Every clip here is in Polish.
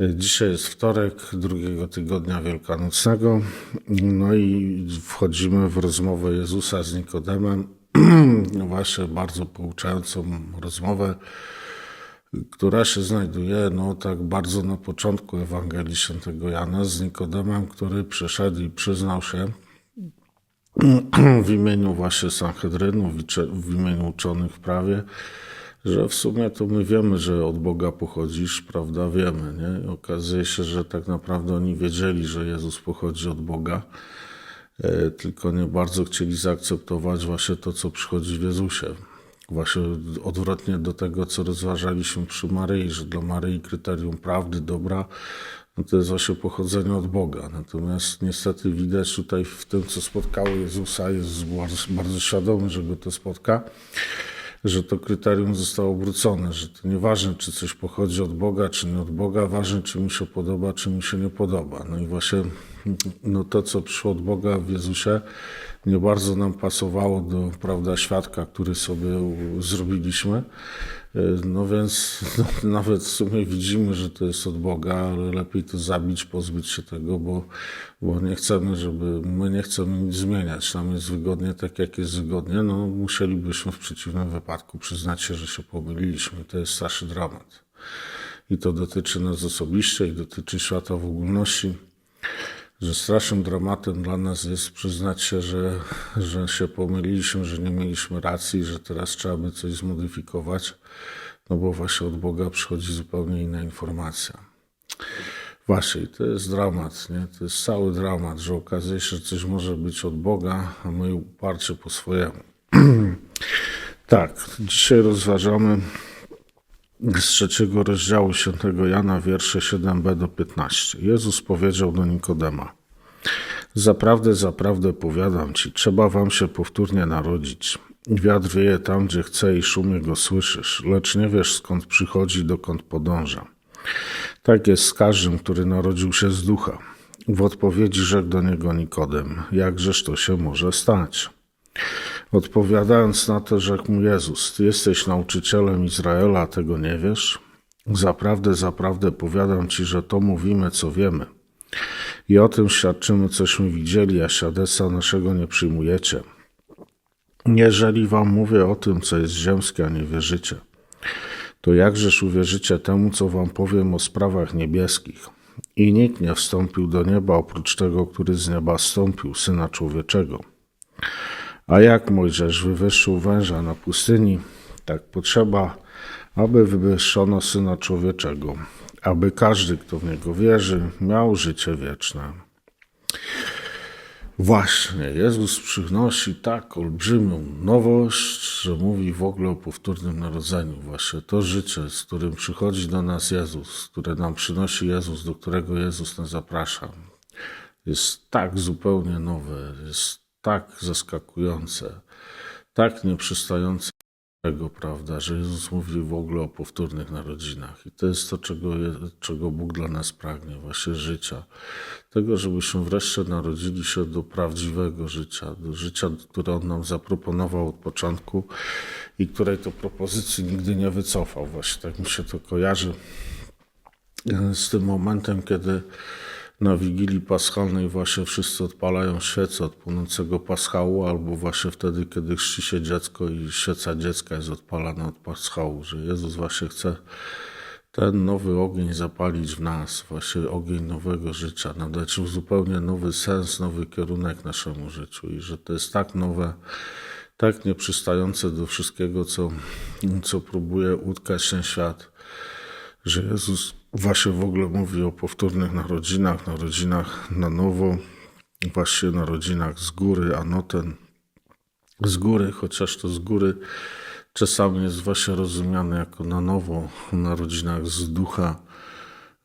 Dzisiaj jest wtorek drugiego tygodnia wielkanocnego, no i wchodzimy w rozmowę Jezusa z Nikodemem. Właśnie bardzo pouczającą rozmowę, która się znajduje no tak bardzo na początku Ewangelii Świętego Jana z Nikodemem, który przyszedł i przyznał się w imieniu właśnie Sanhedrynu, w imieniu uczonych w prawie, że w sumie to my wiemy, że od Boga pochodzisz, prawda? Wiemy, nie? I okazuje się, że tak naprawdę oni wiedzieli, że Jezus pochodzi od Boga, e, tylko nie bardzo chcieli zaakceptować właśnie to, co przychodzi w Jezusie. Właśnie odwrotnie do tego, co rozważaliśmy przy Maryi, że dla Maryi kryterium prawdy, dobra, no to jest właśnie pochodzenie od Boga. Natomiast niestety widać tutaj w tym, co spotkało Jezusa, jest bardzo, bardzo świadomy, że go to spotka że to kryterium zostało obrócone, że to nieważne, czy coś pochodzi od Boga, czy nie od Boga, ważne, czy mi się podoba, czy mi się nie podoba. No i właśnie no to, co przyszło od Boga w Jezusie, nie bardzo nam pasowało do prawda, świadka, który sobie zrobiliśmy. No więc no, nawet w sumie widzimy, że to jest od Boga, ale lepiej to zabić, pozbyć się tego, bo, bo nie chcemy, żeby, my nie chcemy nic zmieniać. Nam jest wygodnie tak, jak jest wygodnie. No musielibyśmy w przeciwnym wypadku przyznać się, że się pomyliliśmy. To jest starszy dramat. I to dotyczy nas osobiście i dotyczy świata w ogólności że strasznym dramatem dla nas jest przyznać się, że, że się pomyliliśmy, że nie mieliśmy racji, że teraz trzeba by coś zmodyfikować, no bo właśnie od Boga przychodzi zupełnie inna informacja. Właśnie, to jest dramat, nie? To jest cały dramat, że okazuje się, że coś może być od Boga, a my uparcie po swojemu. tak, dzisiaj rozważamy z trzeciego rozdziału świętego Jana, wiersze 7b do 15. Jezus powiedział do Nikodema: Zaprawdę, zaprawdę powiadam ci, trzeba wam się powtórnie narodzić. Wiatr wieje tam, gdzie chce i szumie go słyszysz, lecz nie wiesz skąd przychodzi, dokąd podąża. Tak jest z każdym, który narodził się z ducha. W odpowiedzi rzekł do niego Nikodem: Jakżeż to się może stać? Odpowiadając na to, rzekł mu Jezus: Ty jesteś nauczycielem Izraela, a tego nie wiesz? Zaprawdę, zaprawdę powiadam ci, że to mówimy, co wiemy. I o tym świadczymy, cośmy widzieli, a świadectwa naszego nie przyjmujecie. Jeżeli wam mówię o tym, co jest ziemskie, a nie wierzycie, to jakżeż uwierzycie temu, co wam powiem o sprawach niebieskich? I nikt nie wstąpił do nieba oprócz tego, który z nieba stąpił, Syna Człowieczego. A jak Mojżesz wywyższył węża na pustyni, tak potrzeba, aby wywyższono Syna Człowieczego, aby każdy, kto w Niego wierzy, miał życie wieczne. Właśnie, Jezus przynosi tak olbrzymią nowość, że mówi w ogóle o powtórnym narodzeniu. Właśnie to życie, z którym przychodzi do nas Jezus, które nam przynosi Jezus, do którego Jezus nas zaprasza, jest tak zupełnie nowe, jest tak zaskakujące, tak nieprzystające tego, prawda, że Jezus mówi w ogóle o powtórnych narodzinach. I to jest to, czego, czego Bóg dla nas pragnie, właśnie życia. Tego, żebyśmy wreszcie narodzili się do prawdziwego życia, do życia, które On nam zaproponował od początku i której to propozycji nigdy nie wycofał. Właśnie tak mi się to kojarzy z tym momentem, kiedy na Wigilii Paschalnej właśnie wszyscy odpalają świecę od płonącego paschału, albo właśnie wtedy, kiedy chrzci się dziecko i świeca dziecka jest odpalana od paschału, że Jezus właśnie chce ten nowy ogień zapalić w nas, właśnie ogień nowego życia, nadać zupełnie nowy sens, nowy kierunek naszemu życiu. I że to jest tak nowe, tak nieprzystające do wszystkiego, co, co próbuje utkać ten świat, że Jezus właśnie w ogóle mówi o powtórnych narodzinach, narodzinach na nowo, właśnie narodzinach z góry, a no ten z góry, chociaż to z góry czasami jest właśnie rozumiane jako na nowo, narodzinach z ducha,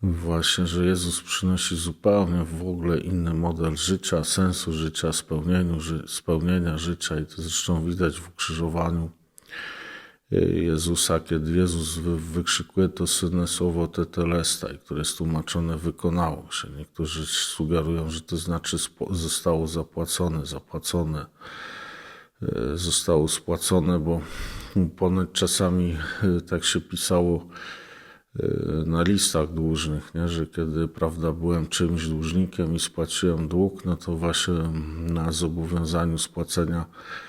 Właśnie, że Jezus przynosi zupełnie w ogóle inny model życia, sensu życia, spełnienia życia i to zresztą widać w ukrzyżowaniu Jezusa, kiedy Jezus wy, wykrzykuje to słynne słowo tetelestaj, które jest tłumaczone wykonało się. Niektórzy sugerują, że to znaczy zostało zapłacone, zapłacone, e, zostało spłacone, bo czasami e, tak się pisało na listach dłużnych, nie? że kiedy prawda, byłem czymś dłużnikiem i spłaciłem dług, no to właśnie na zobowiązaniu spłacenia y,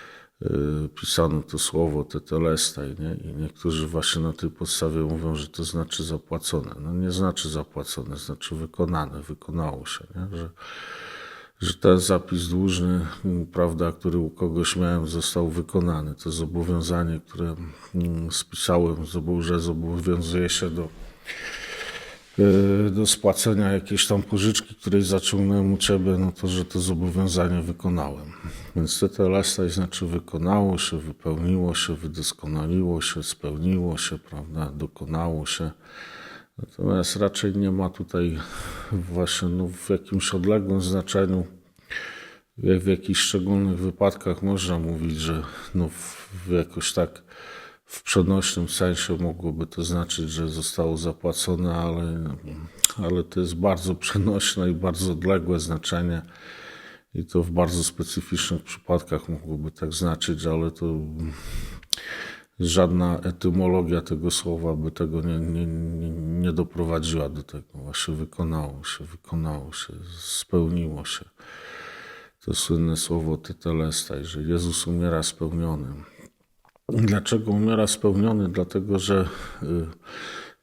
pisano to słowo tetelestaj, nie? I niektórzy właśnie na tej podstawie mówią, że to znaczy zapłacone. No nie znaczy zapłacone, znaczy wykonane, wykonało się, nie? Że, że ten zapis dłużny, prawda, który u kogoś miałem, został wykonany. To zobowiązanie, które mm, spisałem, że zobowiązuje się do y, do spłacenia jakiejś tam pożyczki, której zaciągnąłem u ciebie, no to, że to zobowiązanie wykonałem. Więc tetelestaj znaczy wykonało się, wypełniło się, wydoskonaliło się, spełniło się, prawda, dokonało się. Natomiast raczej nie ma tutaj właśnie no, w jakimś odległym znaczeniu, w jakichś szczególnych wypadkach można mówić, że no, jakoś tak w przenośnym sensie mogłoby to znaczyć, że zostało zapłacone, ale, ale to jest bardzo przenośne i bardzo odległe znaczenie. I to w bardzo specyficznych przypadkach mogłoby tak znaczyć, ale to żadna etymologia tego słowa by tego nie, nie, nie, doprowadziła do tego. Właśnie wykonało się, wykonało się, spełniło się. To słynne słowo tetelestaj, że Jezus umiera spełniony. Dlaczego umiera spełniony? Dlatego, że y,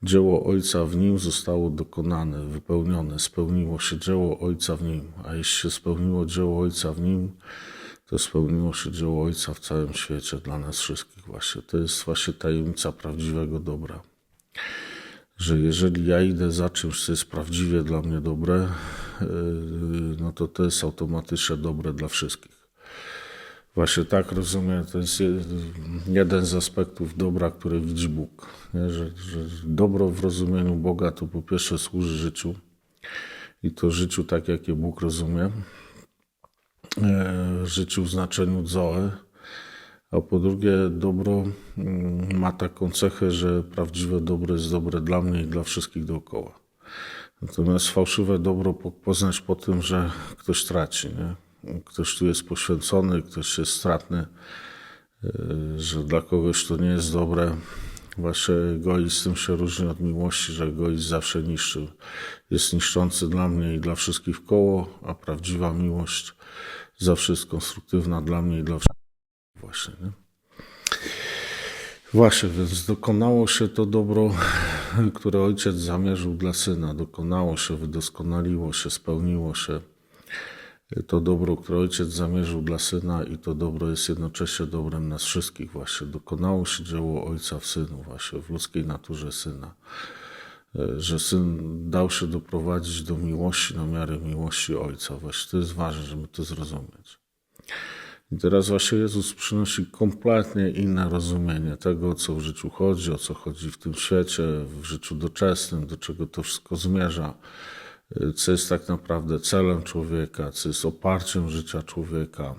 dzieło Ojca w nim zostało dokonane, wypełnione, spełniło się dzieło Ojca w nim. A jeśli się spełniło dzieło Ojca w nim, to spełniło się dzieło Ojca w całym świecie dla nas wszystkich. Właśnie to jest właśnie tajemnica prawdziwego dobra. Że jeżeli ja idę za czymś, co jest prawdziwie dla mnie dobre, y, no to to jest automatycznie dobre dla wszystkich. Właśnie tak rozumiem, to jest jeden z aspektów dobra, który widzi Bóg. Że, że dobro w rozumieniu Boga to po pierwsze służy życiu i to życiu tak, jak je Bóg rozumie. E, życiu w znaczeniu Zoe. A po drugie, dobro mm, ma taką cechę, że prawdziwe dobro jest dobre dla mnie i dla wszystkich dookoła. Natomiast fałszywe dobro poznać po tym, że ktoś traci. Nie? Ktoś tu jest poświęcony, ktoś jest stratny, y, że dla kogoś to nie jest dobre. Właśnie egoizm tym się różni od miłości, że egoizm zawsze niszczy. Jest niszczący dla mnie i dla wszystkich w koło, a prawdziwa miłość zawsze jest konstruktywna dla mnie i dla wszystkich. Właśnie, nie? Właśnie, więc dokonało się to dobro, które ojciec zamierzył dla syna. Dokonało się, wydoskonaliło się, spełniło się to dobro, które ojciec zamierzył dla syna i to dobro jest jednocześnie dobrem nas wszystkich właśnie. Dokonało się dzieło ojca w synu właśnie, w ludzkiej naturze syna. E, że syn dał się doprowadzić do miłości na miarę miłości ojca. Właśnie to jest ważne, żeby to zrozumieć. I teraz właśnie Jezus przynosi kompletnie inne rozumienie tego, o co w życiu chodzi, o co chodzi w tym świecie, w życiu doczesnym, do czego to wszystko zmierza co jest tak naprawdę celem człowieka, co jest oparciem życia człowieka,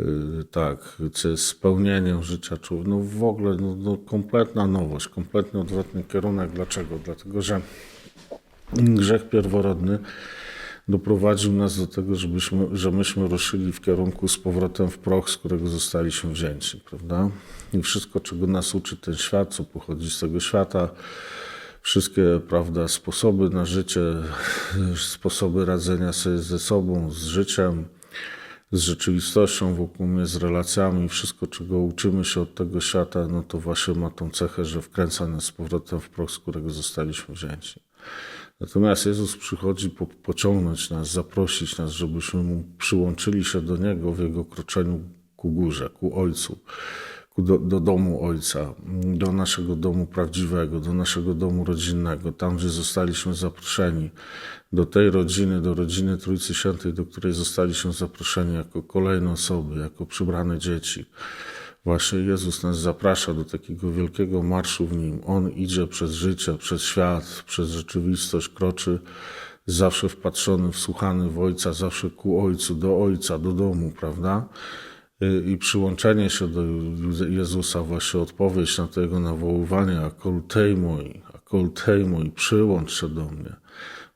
y, tak, co jest spełnieniem życia człowieka. No w ogóle no, no, kompletna nowość, kompletnie odwrotny kierunek. Dlaczego? Dlatego, że grzech pierworodny doprowadził nas do tego, żebyśmy, że myśmy ruszyli w kierunku z powrotem w proch, z którego zostaliśmy wzięci, prawda? I wszystko, czego nas uczy ten świat, co pochodzi z tego świata, wszystkie prawda, sposoby na życie, sposoby radzenia sobie ze sobą, z życiem, z rzeczywistością wokół mnie, z relacjami, wszystko, czego uczymy się od tego świata, no to właśnie ma tą cechę, że wkręca nas z powrotem w proch, z którego zostaliśmy wzięci. Natomiast Jezus przychodzi po, pociągnąć nas, zaprosić nas, żebyśmy mu przyłączyli się do Niego w Jego kroczeniu ku górze, ku Ojcu do, do domu Ojca, do naszego domu prawdziwego, do naszego domu rodzinnego, tam gdzie zostaliśmy zaproszeni, do tej rodziny, do rodziny Trójcy Świętej, do której zostaliśmy zaproszeni jako kolejne osoby, jako przybrane dzieci. Właśnie Jezus nas zaprasza do takiego wielkiego marszu w Nim. On idzie przez życie, przez świat, przez rzeczywistość, kroczy zawsze wpatrzony, wsłuchany w Ojca, zawsze ku Ojcu, do Ojca, do domu, prawda? I przyłączenie się do Jezusa, właśnie odpowiedź na to Jego nawoływanie, akoltej mój, akoltej mój, przyłącz się do mnie.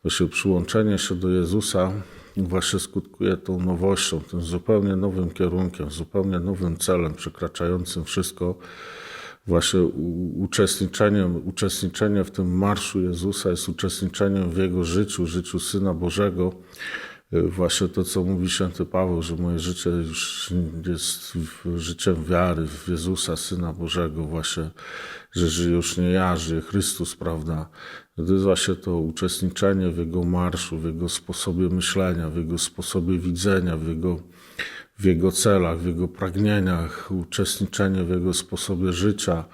Właśnie przyłączenie się do Jezusa właśnie skutkuje tą nowością, tym zupełnie nowym kierunkiem, zupełnie nowym celem, przekraczającym wszystko. Właśnie uczestniczeniem, uczestniczenie w tym marszu Jezusa jest uczestniczeniem w Jego życiu, życiu Syna Bożego. Właśnie to, co mówi święty Paweł, że moje życie już jest życiem wiary w Jezusa, Syna Bożego, właśnie, że żyje już nie ja, żyje Chrystus, prawda? To jest właśnie to uczestniczenie w Jego marszu, w Jego sposobie myślenia, w Jego sposobie widzenia, w Jego, w jego celach, w Jego pragnieniach, uczestniczenie w Jego sposobie życia.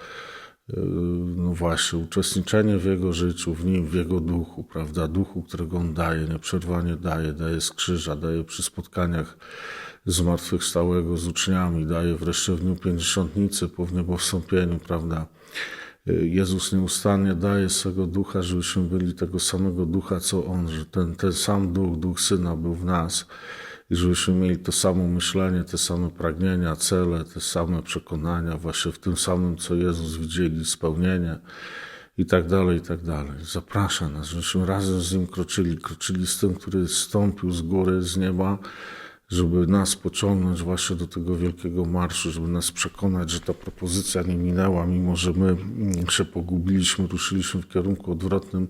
No właśnie, uczestniczenie w Jego życiu, w Nim, w Jego duchu, prawda? Duchu, którego On daje, nieprzerwanie daje, daje z krzyża, daje przy spotkaniach zmartwychwstałego z uczniami, daje wreszcie w Dniu Pięćdziesiątnicy po wniebowstąpieniu, prawda? Jezus nieustannie daje swego ducha, żebyśmy byli tego samego ducha, co On, że ten, ten sam duch, duch Syna był w nas i żebyśmy mieli to samo myślenie, te same pragnienia, cele, te same przekonania, właśnie w tym samym, co Jezus widzieli, spełnienie i tak dalej, i tak dalej. Zaprasza nas, żebyśmy razem z Nim kroczyli, kroczyli z tym, który stąpił z góry, z nieba, żeby nas pociągnąć właśnie do tego wielkiego marszu, żeby nas przekonać, że ta propozycja nie minęła, mimo że my się pogubiliśmy, ruszyliśmy w kierunku odwrotnym,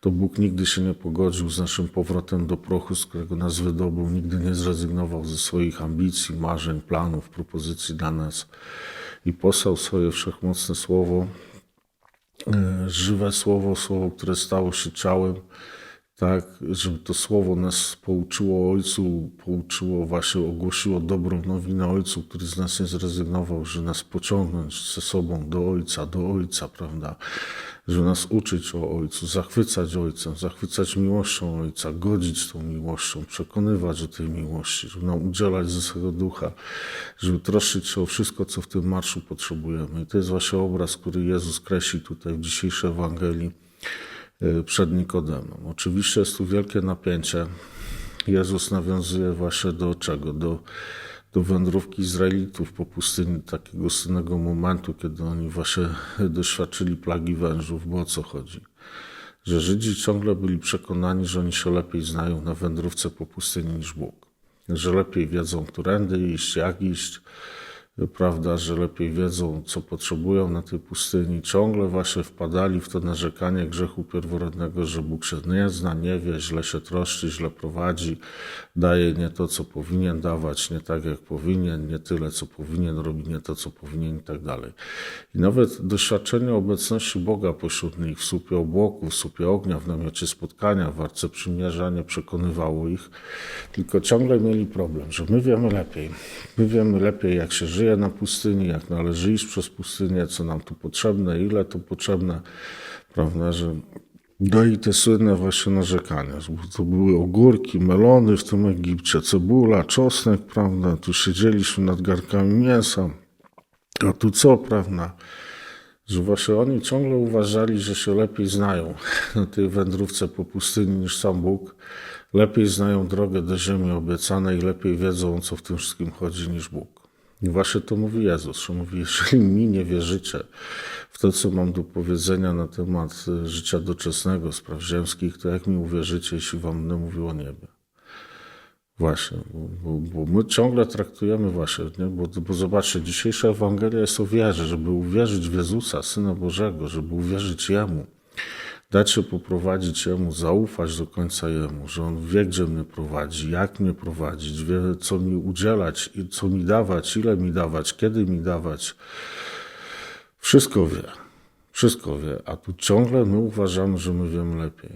to Bóg nigdy się nie pogodził z naszym powrotem do prochu, z którego nas wydobył, nigdy nie zrezygnował ze swoich ambicji, marzeń, planów, propozycji dla nas. I posłał swoje wszechmocne słowo, e, żywe słowo, słowo, które stało się ciałem, tak, żeby to słowo nas pouczyło Ojcu, pouczyło właśnie, ogłosiło dobrą nowinę Ojcu, który z nas nie zrezygnował, że nas pociągnąć ze sobą do Ojca, do Ojca, prawda? Że nas uczyć o Ojcu, zachwycać Ojcem, zachwycać miłością Ojca, godzić tą miłością, przekonywać o tej miłości, żeby nam udzielać ze swego ducha, żeby troszczyć się o wszystko, co w tym marszu potrzebujemy. I to jest właśnie obraz, który Jezus kreśli tutaj w dzisiejszej Ewangelii przed Nikodemem. Oczywiście jest tu wielkie napięcie. Jezus nawiązuje właśnie do czego? Do, do wędrówki Izraelitów po pustyni, takiego synnego momentu, kiedy oni właśnie doświadczyli plagi wężów, bo o co chodzi? Że Żydzi ciągle byli przekonani, że oni się lepiej znają na wędrówce po pustyni niż Bóg. Że lepiej wiedzą, którędy iść, jak iść, prawda, że lepiej wiedzą, co potrzebują na tej pustyni, ciągle właśnie wpadali w to narzekanie grzechu pierworodnego, że Bóg się nie zna, nie wie, źle się troszczy, źle prowadzi, daje nie to, co powinien dawać, nie tak jak powinien, nie tyle, co powinien, robi nie to, co powinien i tak dalej. I nawet doświadczenie obecności Boga pośród nich w słupie obłoku, w słupie ognia, w namiocie spotkania, w Arce Przymierza nie przekonywało ich, tylko ciągle mieli problem, że my wiemy lepiej. My wiemy lepiej, jak się żyje, żyje na pustyni, jak należy iść przez pustynię, co nam tu potrzebne, ile tu potrzebne, prawda, że no i te słynne właśnie narzekania. To były ogórki, melony w tym Egipcie, cebula, czosnek, prawda, tu siedzieliśmy nad garkami mięsa, a tu co, prawda, że właśnie oni ciągle uważali, że się lepiej znają na tej wędrówce po pustyni niż sam Bóg, lepiej znają drogę do ziemi obiecanej, lepiej wiedzą, co w tym wszystkim chodzi niż Bóg. Właśnie to mówi Jezus, że mówi, jeżeli mi nie wierzycie w to, co mam do powiedzenia na temat e, życia doczesnego, spraw ziemskich, to jak mi uwierzycie, jeśli wam będę mówił o niebie? Właśnie, bo, bo, my ciągle traktujemy właśnie, nie? Bo, bo zobaczcie, dzisiejsza Ewangelia jest o wierze, żeby uwierzyć w Jezusa, Syna Bożego, żeby uwierzyć Jemu dać się poprowadzić Jemu, zaufać do końca Jemu, że On wie, gdzie mnie prowadzi, jak mnie prowadzić, wie, co mi udzielać, co mi dawać, ile mi dawać, kiedy mi dawać. Wszystko wie. Wszystko wie. A tu ciągle my uważamy, że my wiemy lepiej.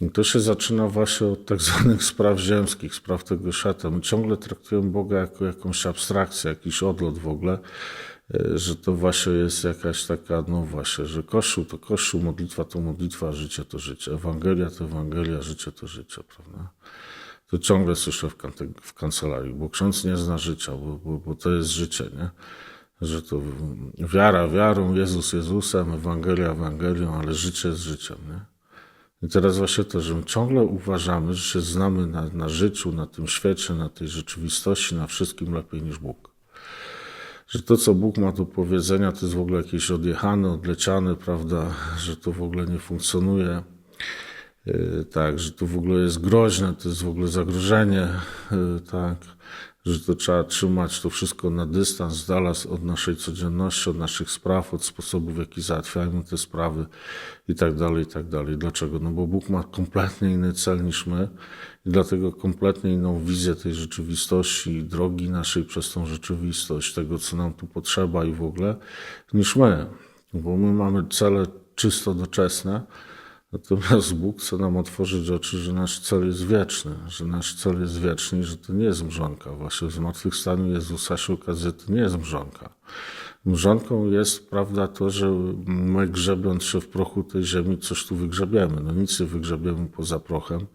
I to się zaczyna właśnie od tak zwanych spraw ziemskich, spraw tego świata. My ciągle traktujemy Boga jako jakąś abstrakcję, jakiś odlot w ogóle że to właśnie jest jakaś taka, no właśnie, że Kościół to Kościół, modlitwa to modlitwa, życie to życie, Ewangelia to Ewangelia, życie to życie, prawda? To ciągle słyszę w, w kancelarii, bo ksiądz nie zna życia, bo, bo, bo to jest życie, nie? że to wiara wiarą, Jezus Jezusem, Ewangelia Ewangelią, ale życie jest życiem. Nie? I teraz właśnie to, że my ciągle uważamy, że się znamy na, na życiu, na tym świecie, na tej rzeczywistości, na wszystkim lepiej niż Bóg. Że to, co Bóg ma do powiedzenia, to jest w ogóle jakieś odjechane, odleciane, prawda, że to w ogóle nie funkcjonuje. Yy, Tak, że to w ogóle jest groźne, to jest w ogóle zagrożenie, yy, tak, że to trzeba trzymać to wszystko na dystans, z dala od naszej codzienności, od naszych spraw, od sposobu, w jaki załatwiamy te sprawy i tak dalej, i tak dalej. Dlaczego? No bo Bóg ma kompletnie inny cel niż my i dlatego kompletnie inną wizję tej rzeczywistości, drogi naszej przez tą rzeczywistość, tego, co nam tu potrzeba i w ogóle, niż my. Bo my mamy cele czysto doczesne, Natomiast Bóg chce nam otworzyć oczy, że nasz cel jest wieczny, że nasz cel jest wieczny i że to nie jest mrzonka. Właśnie w zmartwychwstaniu Jezusa się okazuje, że to nie jest mrzonka. Mrzonką jest, prawda, to, że my grzebiąc się w prochu tej ziemi, coś tu wygrzebiemy. No nic nie wygrzebiemy poza prochem.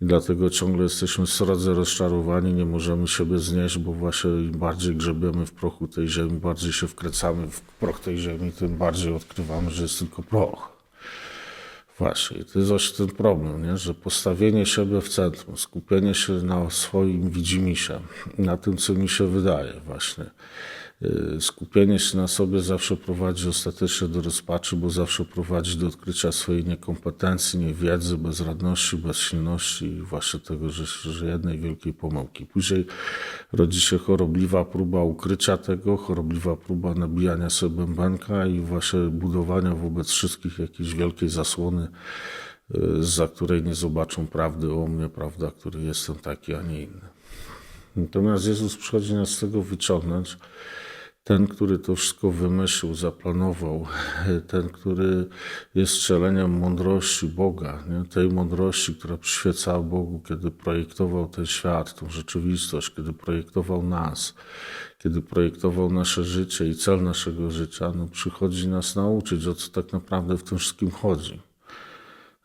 I dlatego ciągle jesteśmy srodze rozczarowani, nie możemy siebie znieść, bo właśnie im bardziej grzebiemy w prochu tej ziemi, bardziej się wkręcamy w proch tej ziemi, tym bardziej odkrywamy, że jest tylko proch. Właśnie, to jest właśnie ten problem, nie? że postawienie siebie w centrum, skupienie się na swoim widzimisię, na tym, co mi się wydaje właśnie. Yy, Skupienie się na sobie zawsze prowadzi ostatecznie do rozpaczy, bo zawsze prowadzi do odkrycia swojej niekompetencji, niewiedzy, bezradności, bezsilności i właśnie tego, że, że jednej wielkiej pomyłki. Później rodzi się chorobliwa próba ukrycia tego, chorobliwa próba nabijania sobie bębenka i właśnie budowania wobec wszystkich jakiejś wielkiej zasłony, yy, za której nie zobaczą prawdy o mnie, prawda, który jestem taki, a nie inny. Natomiast Jezus przychodzi nas z tego wyciągnąć. Ten, który to wszystko wymyślił, zaplanował, ten, który jest strzeleniem mądrości Boga, nie? tej mądrości, która przyświecała Bogu, kiedy projektował ten świat, tą rzeczywistość, kiedy projektował nas, kiedy projektował nasze życie i cel naszego życia, no przychodzi nas nauczyć, o co tak naprawdę w tym wszystkim chodzi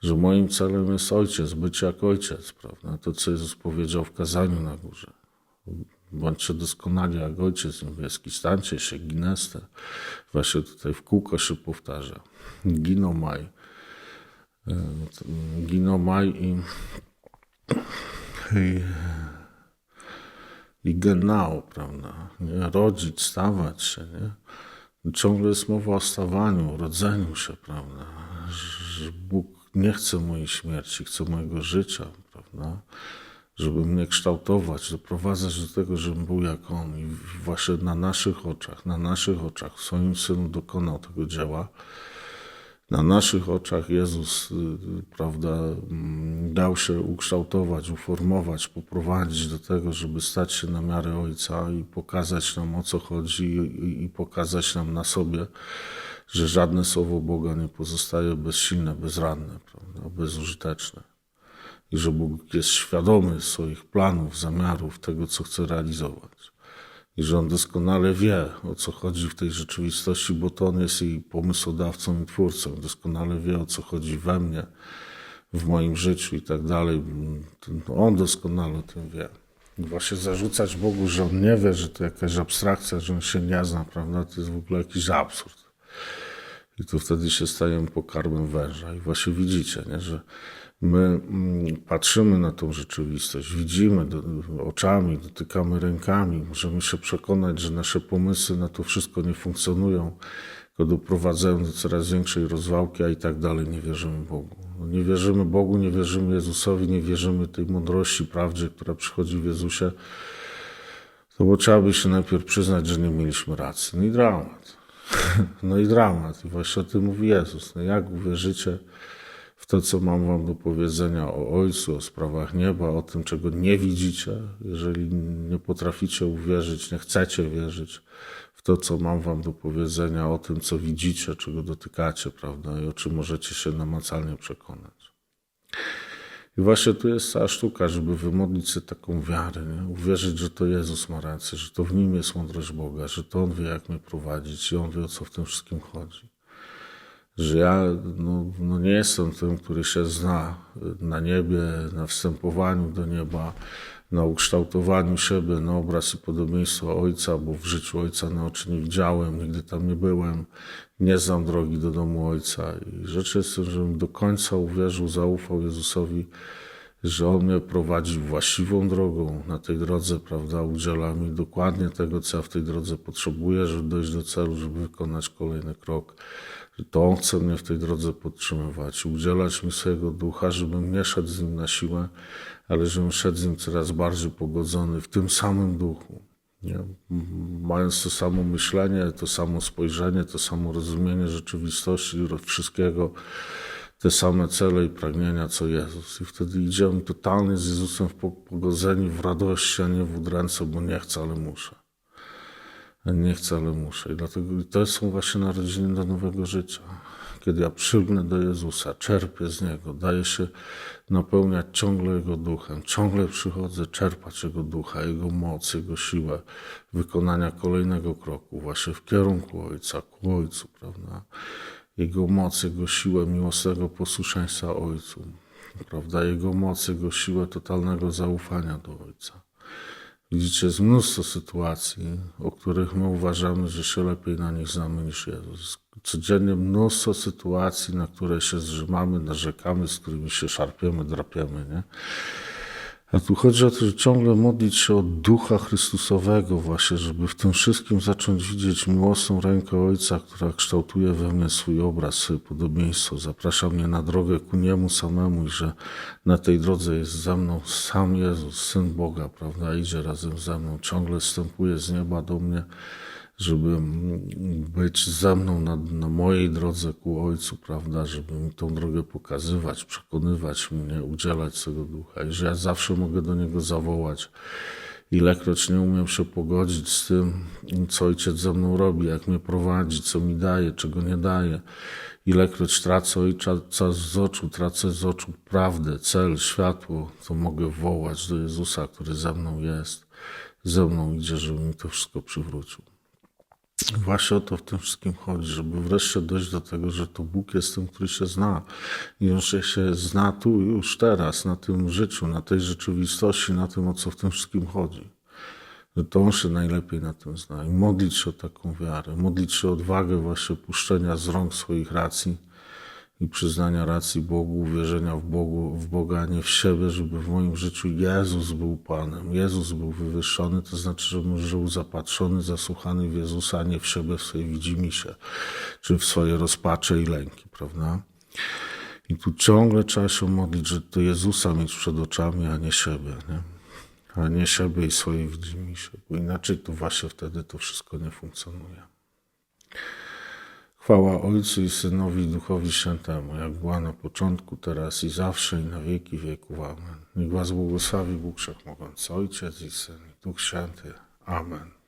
że moim celem jest ojciec, być jak ojciec, prawda? To, co Jezus powiedział w kazaniu na górze. Bądźcie doskonali jak ojciec niebieski, stańcie się, gineste. Właśnie tutaj w kółko się powtarza. Ginomaj. E, Ginomaj i, i, i genau, prawda? Nie? Rodzić, stawać się, nie? Ciągle jest mowa o stawaniu, o rodzeniu się, prawda? Że Bóg nie chce mojej śmierci, chce mojego życia, prawda? Żeby mnie kształtować, doprowadzać do tego, żebym był jak On. I właśnie na naszych oczach, na naszych oczach w swoim Synu dokonał tego dzieła. Na naszych oczach Jezus, y, prawda, mm, dał się ukształtować, uformować, poprowadzić do tego, żeby stać się na miarę Ojca i pokazać nam o co chodzi i, pokazać nam na sobie, że żadne słowo Boga nie pozostaje bezsilne, bezradne, prawda, bezużyteczne. I że Bóg jest świadomy swoich planów, zamiarów, tego, co chce realizować. I że On doskonale wie, o co chodzi w tej rzeczywistości, bo to On jest jej pomysłodawcą i twórcą. Doskonale wie, o co chodzi we mnie, w moim życiu i tak dalej. On doskonale o tym wie. I właśnie zarzucać Bogu, że On nie wie, że to jakaś abstrakcja, że On się nie zna, prawda, to jest w ogóle jakiś absurd. I to wtedy się stajemy pokarmem węża. I właśnie widzicie, nie, że my mm, patrzymy na tą rzeczywistość, widzimy oczami, dotykamy rękami, możemy się przekonać, że nasze pomysły na to wszystko nie funkcjonują, tylko doprowadzają do coraz większej rozwałki, a i tak dalej nie wierzymy Bogu. No nie wierzymy Bogu, nie wierzymy Jezusowi, nie wierzymy tej mądrości, prawdzie, która przychodzi w Jezusie. To bo trzeba by się najpierw przyznać, że nie mieliśmy racji. No i dramat. No i dramat. I właśnie o tym mówi Jezus. No jak uwierzycie to, co mam wam do powiedzenia o Ojcu, o sprawach nieba, o tym, czego nie widzicie, jeżeli nie potraficie uwierzyć, nie chcecie wierzyć w to, co mam wam do powiedzenia o tym, co widzicie, czego dotykacie, prawda, i o czym możecie się namacalnie przekonać. I właśnie tu jest cała sztuka, żeby wymodlić sobie taką wiarę, nie? uwierzyć, że to Jezus ma rację, że to w Nim jest mądrość Boga, że to On wie, jak mnie prowadzić i On wie, o co w tym wszystkim chodzi. Że ja no, no nie jestem tym, który się zna na niebie, na wstępowaniu do nieba, na ukształtowaniu siebie na obraz i podobieństwo Ojca, bo w życiu Ojca na oczy nie widziałem, nigdy tam nie byłem, nie znam drogi do domu Ojca. I rzecz jest, tym, żebym do końca uwierzył, zaufał Jezusowi, że On mnie prowadzi właściwą drogą na tej drodze, prawda, udziela mi dokładnie tego, co ja w tej drodze potrzebuję, żeby dojść do celu, żeby wykonać kolejny krok. To On chce mnie w tej drodze podtrzymywać, udzielać mi swojego ducha, żebym nie szedł z Nim na siłę, ale żebym szedł z Nim coraz bardziej pogodzony w tym samym duchu. Nie? Mając to samo myślenie, to samo spojrzenie, to samo rozumienie rzeczywistości, wszystkiego, te same cele i pragnienia, co Jezus. I wtedy idziemy totalnie z Jezusem w po- pogodzeniu, w radości, a nie w udręce, bo nie chcę, ale muszę. Nie chcę, ale muszę. I dlatego to są właśnie narodziny do nowego życia. Kiedy ja przylgnę do Jezusa, czerpię z Niego, daję się napełniać ciągle Jego duchem, ciągle przychodzę czerpać Jego ducha, Jego moc, Jego siłę wykonania kolejnego kroku, właśnie w kierunku Ojca, ku Ojcu, prawda? Jego moc, Jego siłę miłosnego posłuszeństwa Ojcu, prawda? Jego moc, Jego siłę totalnego zaufania do Ojca. Widzicie, jest mnóstwo sytuacji, o których my uważamy, że się lepiej na nich znamy niż Jezus. Codziennie mnóstwo sytuacji, na które się zrzymamy, narzekamy, z którymi się szarpiemy, drapiemy, nie? A tu chodzi o to, że ciągle modlić się o Ducha Chrystusowego właśnie, żeby w tym wszystkim zacząć widzieć miłosną rękę Ojca, która kształtuje we mnie swój obraz, swoje podobieństwo. Zaprasza mnie na drogę ku Niemu samemu i że na tej drodze jest ze mną sam Jezus, Syn Boga, prawda? Idzie razem ze mną, ciągle wstępuje z nieba do mnie, żeby być ze mną na, na mojej drodze ku Ojcu, prawda, żeby mi tą drogę pokazywać, przekonywać mnie, udzielać swego ducha i że ja zawsze mogę do Niego zawołać. Ilekroć nie umiem się pogodzić z tym, co Ojciec ze mną robi, jak mnie prowadzi, co mi daje, czego nie daje. Ilekroć tracę Ojca z oczu, tracę z oczu prawdę, cel, światło, to mogę wołać do Jezusa, który ze mną jest, ze mną idzie, żeby mi to wszystko przywrócił. Właśnie o to w tym wszystkim chodzi, żeby wreszcie dojść do tego, że to Bóg jest tym, który się zna. I on się, się zna tu, już teraz, na tym życiu, na tej rzeczywistości, na tym, o co w tym wszystkim chodzi. Że to on się najlepiej na tym zna. I modlić się o taką wiarę, modlić się o odwagę właśnie puszczenia z rąk swoich racji i przyznania racji Bogu, wierzenia w, Bogu, w Boga, a nie w siebie, żeby w moim życiu Jezus był Panem, Jezus był wywyższony, to znaczy, żebym żył zapatrzony, zasłuchany w Jezusa, a nie w siebie, w swojej widzimisię, czy w swoje rozpacze i lęki, prawda? I tu ciągle trzeba się modlić, że to Jezusa mieć przed oczami, a nie siebie, nie? A nie siebie i swoje widzimisię, bo inaczej to właśnie wtedy to wszystko nie funkcjonuje. Chwała Ojcu i Synowi Duchowi Świętemu, jak była na początku, teraz i zawsze i na wieki wieków. Amen. Niech Was błogosławi Bóg Wszechmogący, Ojciec i Syn i Duch Święty. Amen.